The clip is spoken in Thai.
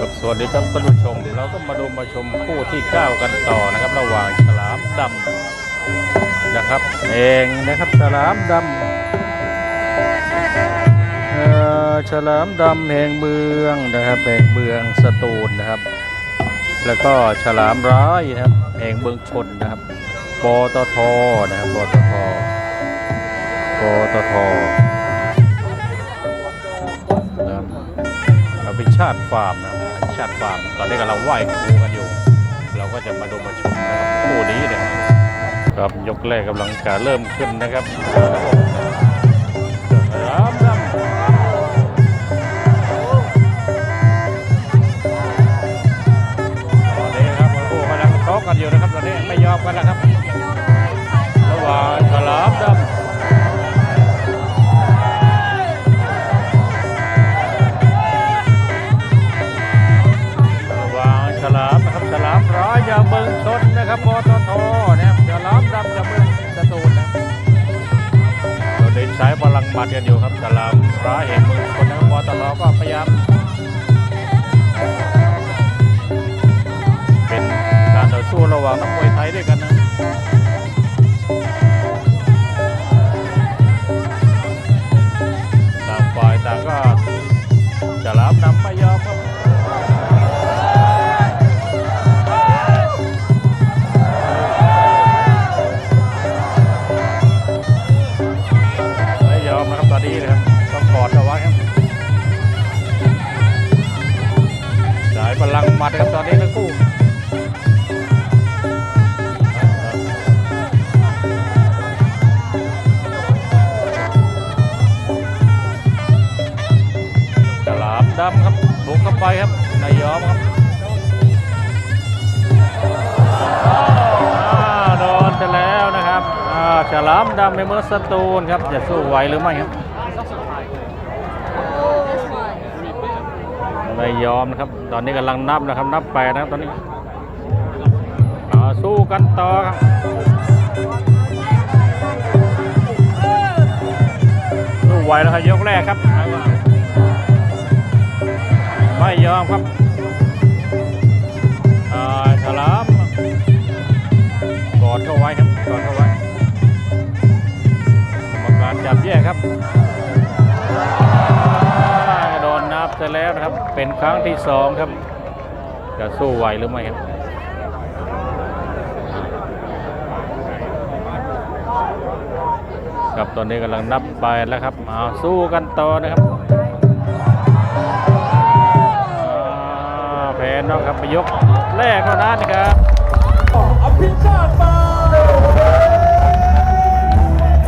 ครับสวัสดีครับท่านผู้ชม เราก็มาดูมาชมคู่ที่ 9 กันต่อนะครับ ระหว่างฉลามดำนะครับเองนะครับฉลามดำฉลามดำแห่งเมืองนะครับแห่งเมืองสตูลนะครับ แล้วก็ฉลามร้ายนะครับแห่งเมืองชนนะครับปตทนะครับปตทปตท อภิชาติฟาร์มนะครับอภิชาติฟาร์ม ตอนนี้กำลังไหว้ครูกันอยู่ เราก็จะมาดูมาชมนะครับคู่นี้นะครับครับยกแรกกำลังการเริ่มขึ้นนะครับฉลามดำตอนนี้ครับโอ้กำลังโต๊ะกันอยู่นะครับตอนนี้ไม่ยอมกันแล้วครับระหว่างามร้ายอยาเบิงชนนะครับปตทนะครับฉลามดำอยาเบิงสตูนนะเราเดินใช้พลังหมัดกันอยู่ครับฉลามร้ายเห็นเมืองชนนะครับปตทก็พยายามเป็นการต่อสู้ระหว่างนักมวยไทยด้วยกันนะต่างฝ่ายต่างก็จะรับนำไม่ยอมครับ นะครับตอนนี้นะครับต้องกอดเอาไว้ครับสายพลังหมัดครับตอนนี้ทั้งคู่ฉลามดำครับบุกเข้าไปครับนายยอมครับ ลามดำในเมืองสตูลครับจะสู้ไหวหรือไม่ครับไม่ยอมนะครับ ตอนนี้กำลังนับนะครับ นับแปดนะครับตอนนี้สู้กันต่อครับสู้ไหวแล้วครับยกแรกครับ ไม่ยอมครับ กรรมการจับแยกครับโดนนับไปแล้วนะครับ เป็นครั้งที่สองครับ จะสู้ไหวหรือไม่ครับครับตอนนี้กำลังนับไปแล้วครับมาสู้กันต่อนะครับอ่าแพ้นอกครับไปยกแรกเท่านั้นนะครับอภิชาติฟา